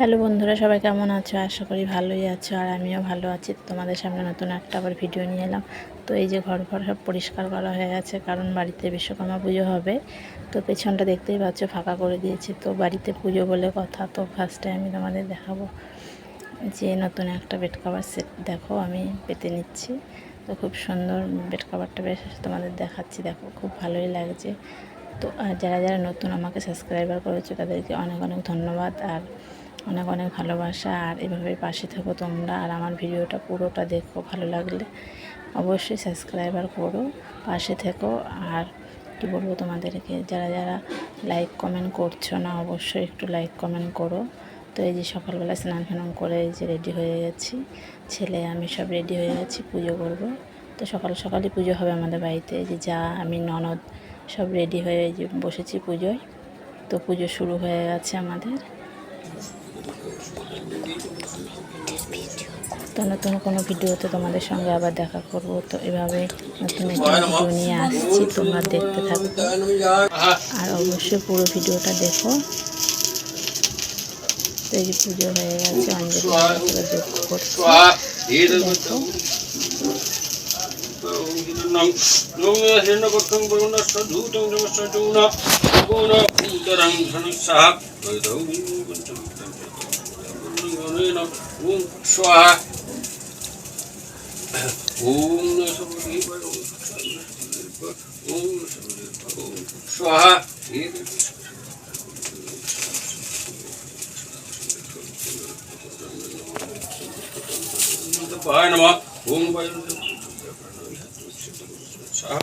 তোমরা সবাই কেমন আছো? আশা করি ভালোই আছো আর আমিও ভালো আছি। তোমাদের সামনে নতুন একটা আবার ভিডিও নিয়ে এলাম। তো এই যে ঘর ঘর সব পরিষ্কার করা হয়ে গেছে, কারণ বাড়িতে বিশ্বকর্মা পুজো হবে। তো পেছনটা দেখতেই পাচ্ছ, ফাঁকা করে দিয়েছি। তো বাড়িতে পুজো বলে কথা, তো ফার্স্টে আমি তোমাদের দেখাবো। যে নতুন একটা বেড কাভার সেট দেখো আমি পেতে নিচ্ছি। তো খুব সুন্দর বেড কাভারটা বেশ তোমাদের দেখাচ্ছি, দেখো খুব ভালোই লাগছে। তো যারা যারা নতুন আমাকে সাবস্ক্রাইবার করেছ, তাদেরকে অনেক অনেক ধন্যবাদ। আর অনেক অনেক ভালোবাসা। আর এভাবে পাশে থেকো তোমরা। আর আমার ভিডিওটা পুরোটা দেখো ভালো লাগলে অবশ্যই সাবস্ক্রাইবার করো। পাশে থেকো। আর কি বলব তোমাদেরকে, যারা যারা লাইক কমেন্ট করছ না, অবশ্যই একটু লাইক কমেন্ট করো। তো এই যে সকালবেলা স্নান ফান করে এই যে রেডি হয়ে গেছি। ছেলে, আমি সব রেডি হয়ে গেছি, পুজো করব। তো সকাল, সকালই পুজো হবে আমাদের বাড়িতে। যে যা, আমি, ননদ সব রেডি হয়ে যে বসেছি পুজোয়। তো পুজো শুরু হয়ে গেছে আমাদের। তো নতুন কোনো ভিডিওতে তোমাদের সঙ্গে আবার দেখা করব। তো এভাবে নতুন নতুন ভিডিও নিয়ে আসছি, তোমরা দেখতে থাকো। আর অবশ্যই পুরো ভিডিওটা দেখো। এই পুজো হয়ে গেছে, অঞ্জলি করছি দেখো স্বাহা ওম স্বাহা পায় নমঃ ওম স্বাহা